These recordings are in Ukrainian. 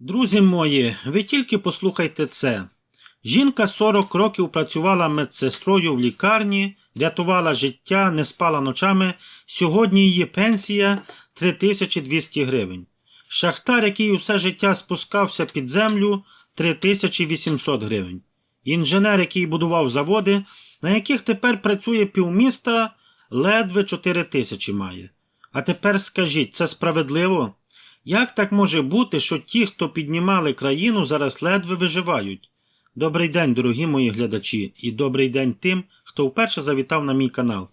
Друзі мої, ви тільки послухайте це. Жінка 40 років працювала медсестрою в лікарні, рятувала життя, не спала ночами. Сьогодні її пенсія 3200 гривень. Шахтар, який усе життя спускався під землю, 3800 гривень. Інженер, який будував заводи, на яких тепер працює півміста, ледве 4 тисячі має. А тепер скажіть, це справедливо? Як так може бути, що ті, хто піднімали країну, зараз ледве виживають? Добрий день, дорогі мої глядачі, і добрий день тим, хто вперше завітав на мій канал.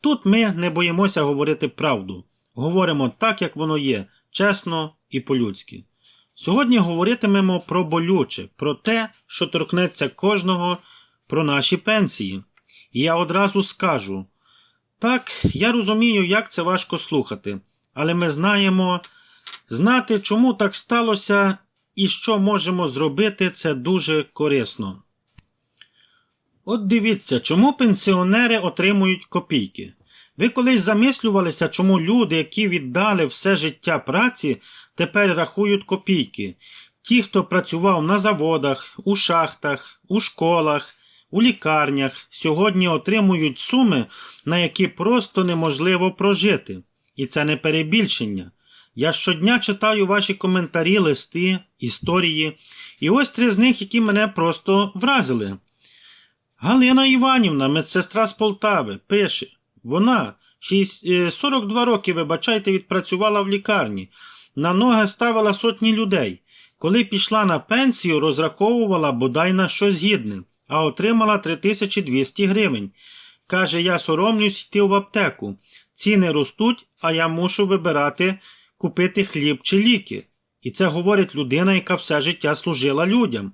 Тут ми не боїмося говорити правду. Говоримо так, як воно є, чесно і по-людськи. Сьогодні говоритимемо про болюче, про те, що торкнеться кожного, про наші пенсії. І я одразу скажу: так, я розумію, як це важко слухати, але ми знаємо, знати, чому так сталося і що можемо зробити, це дуже корисно. От дивіться, чому пенсіонери отримують копійки. Ви колись замислювалися, чому люди, які віддали все життя праці, тепер рахують копійки. Ті, хто працював на заводах, у шахтах, у школах, у лікарнях, сьогодні отримують суми, на які просто неможливо прожити. І це не перебільшення. Я щодня читаю ваші коментарі, листи, історії, і ось три з них, які мене просто вразили. Галина Іванівна, медсестра з Полтави, пише, вона е, 42 роки, вибачайте, відпрацювала в лікарні, на ноги ставила сотні людей. Коли пішла на пенсію, розраховувала бодай на щось гідне, а отримала 3200 гривень. Каже, я соромлюсь йти в аптеку. Ціни ростуть, а я мушу вибирати купити хліб чи ліки. І це говорить людина, яка все життя служила людям.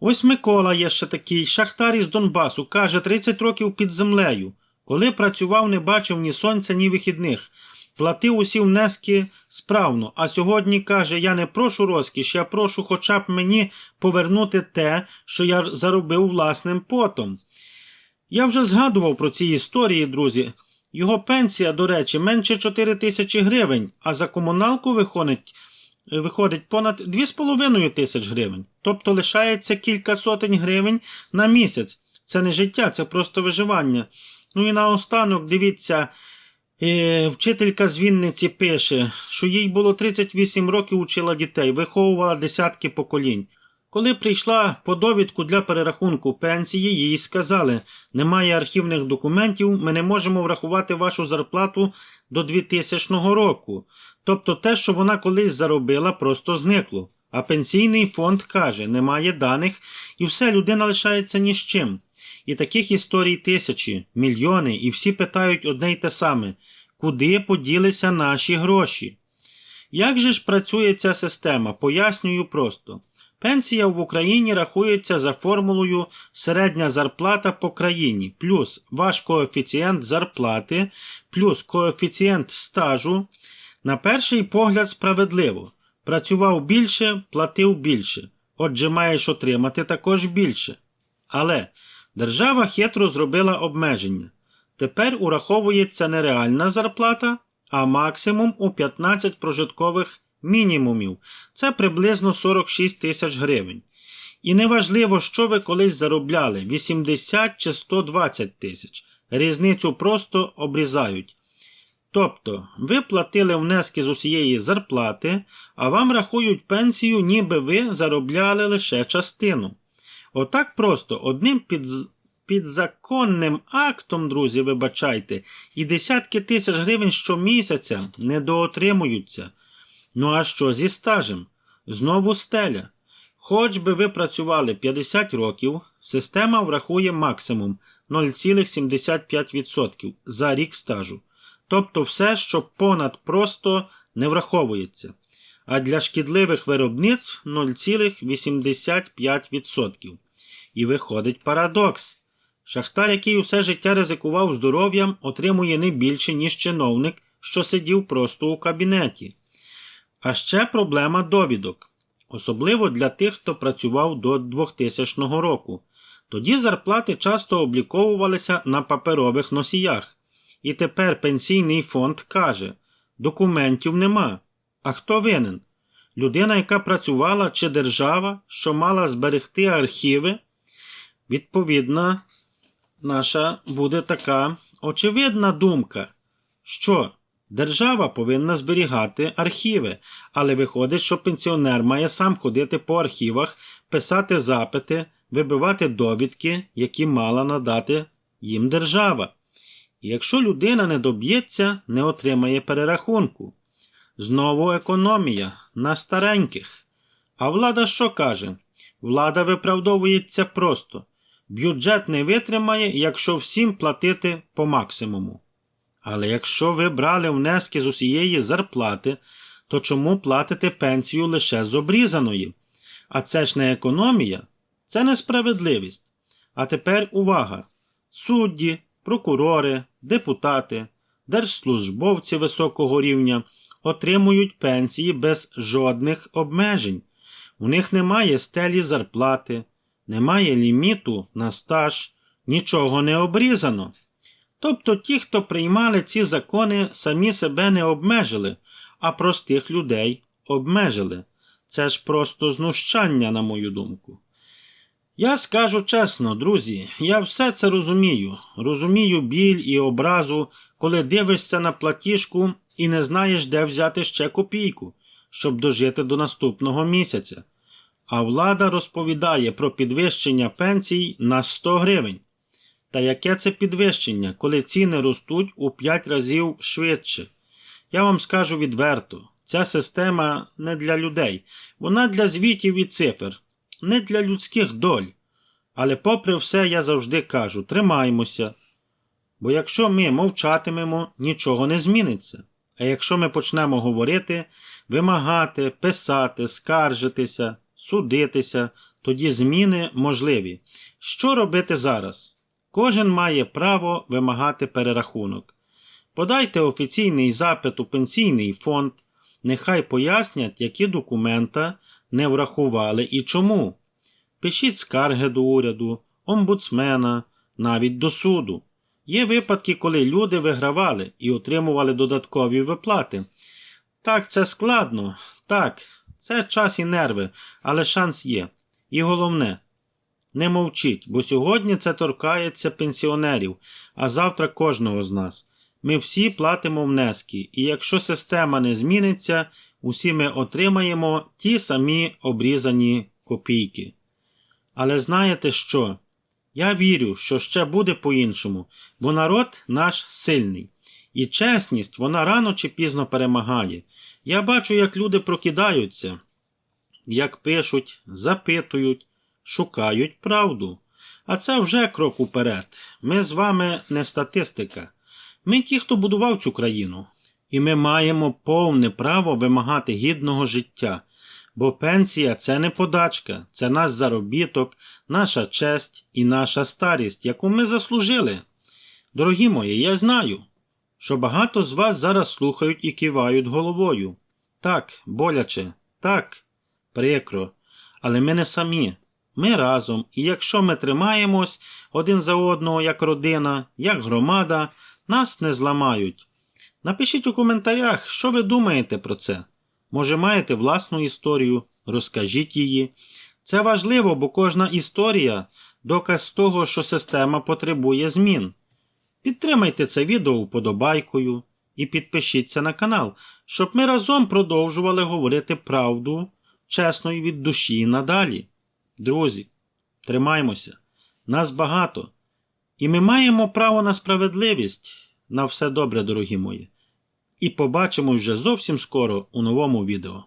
Ось Микола є ще такий, шахтар із Донбасу, каже, 30 років під землею. Коли працював, не бачив ні сонця, ні вихідних. Платив усі внески справно, а сьогодні каже, я не прошу розкіш, я прошу хоча б мені повернути те, що я заробив власним потом. Я вже згадував про ці історії, друзі. Його пенсія, до речі, менше 4 тисячі гривень, а за комуналку виходить, виходить понад 2,5 тисяч гривень. Тобто лишається кілька сотень гривень на місяць. Це не життя, це просто виживання. Ну і наостанок, дивіться, е, вчителька з Вінниці пише, що їй було 38 років учила дітей, виховувала десятки поколінь. Коли прийшла по довідку для перерахунку пенсії, їй сказали, немає архівних документів, ми не можемо врахувати вашу зарплату до 2000 року. Тобто те, що вона колись заробила, просто зникло. А пенсійний фонд каже, немає даних, і все, людина лишається ні з чим. І таких історій тисячі, мільйони, і всі питають одне й те саме, куди поділися наші гроші? Як же ж працює ця система? Пояснюю просто. Пенсія в Україні рахується за формулою середня зарплата по країні плюс ваш коефіцієнт зарплати плюс коефіцієнт стажу. На перший погляд справедливо. Працював більше, платив більше. Отже, маєш отримати також більше. Але держава хитро зробила обмеження. Тепер ураховується не реальна зарплата, а максимум у 15 прожиткових мінімумів. Це приблизно 46 тисяч гривень. І неважливо, що ви колись заробляли 80 чи 120 тисяч. Різницю просто обрізають. Тобто, ви платили внески з усієї зарплати, а вам рахують пенсію, ніби ви заробляли лише частину. Отак просто одним під, підзаконним актом, друзі, вибачайте, і десятки тисяч гривень щомісяця недоотримуються. Ну а що зі стажем? Знову стеля. Хоч би ви працювали 50 років, система врахує максимум 0,75% за рік стажу. Тобто все, що понад просто не враховується. А для шкідливих виробництв 0,85%. І виходить парадокс. Шахтар, який усе життя ризикував здоров'ям, отримує не більше, ніж чиновник, що сидів просто у кабінеті. А ще проблема довідок, особливо для тих, хто працював до 2000 року. Тоді зарплати часто обліковувалися на паперових носіях. І тепер пенсійний фонд каже: документів нема. А хто винен? Людина, яка працювала, чи держава, що мала зберегти архіви, відповідна наша буде така очевидна думка, що держава повинна зберігати архіви, але виходить, що пенсіонер має сам ходити по архівах, писати запити, вибивати довідки, які мала надати їм держава. І якщо людина не доб'ється, не отримає перерахунку. Знову економія на стареньких. А влада що каже? Влада виправдовується просто. Бюджет не витримає, якщо всім платити по максимуму. Але якщо ви брали внески з усієї зарплати, то чому платите пенсію лише з обрізаної? А це ж не економія, це несправедливість. А тепер увага! Судді, прокурори, депутати, держслужбовці високого рівня отримують пенсії без жодних обмежень. У них немає стелі зарплати, немає ліміту на стаж, нічого не обрізано. Тобто ті, хто приймали ці закони, самі себе не обмежили, а простих людей обмежили. Це ж просто знущання, на мою думку. Я скажу чесно, друзі, я все це розумію. Розумію біль і образу, коли дивишся на платіжку і не знаєш, де взяти ще копійку, щоб дожити до наступного місяця. А влада розповідає про підвищення пенсій на 100 гривень. Та яке це підвищення, коли ціни ростуть у 5 разів швидше? Я вам скажу відверто, ця система не для людей, вона для звітів і цифр, не для людських доль. Але попри все я завжди кажу, тримаймося. Бо якщо ми мовчатимемо, нічого не зміниться. А якщо ми почнемо говорити, вимагати, писати, скаржитися, судитися, тоді зміни можливі. Що робити зараз? Кожен має право вимагати перерахунок. Подайте офіційний запит у пенсійний фонд, нехай пояснять, які документа не врахували і чому. Пишіть скарги до уряду, омбудсмена, навіть до суду. Є випадки, коли люди вигравали і отримували додаткові виплати. Так, це складно, так, це час і нерви, але шанс є. І головне, не мовчіть, бо сьогодні це торкається пенсіонерів, а завтра кожного з нас. Ми всі платимо внески, і якщо система не зміниться, усі ми отримаємо ті самі обрізані копійки. Але знаєте що? Я вірю, що ще буде по-іншому, бо народ наш сильний. І чесність вона рано чи пізно перемагає. Я бачу, як люди прокидаються, як пишуть, запитують, шукають правду. А це вже крок уперед. Ми з вами не статистика. Ми ті, хто будував цю країну. І ми маємо повне право вимагати гідного життя. Бо пенсія це не подачка, це наш заробіток, наша честь і наша старість, яку ми заслужили. Дорогі мої, я знаю, що багато з вас зараз слухають і кивають головою. Так, боляче, так, прикро, але ми не самі. Ми разом, і якщо ми тримаємось один за одного як родина, як громада, нас не зламають. Напишіть у коментарях, що ви думаєте про це. Може, маєте власну історію, розкажіть її. Це важливо, бо кожна історія доказ того, що система потребує змін. Підтримайте це відео вподобайкою і підпишіться на канал, щоб ми разом продовжували говорити правду чесно і від душі надалі. Друзі, тримаймося, нас багато, і ми маємо право на справедливість. На все добре, дорогі мої. І побачимось вже зовсім скоро у новому відео.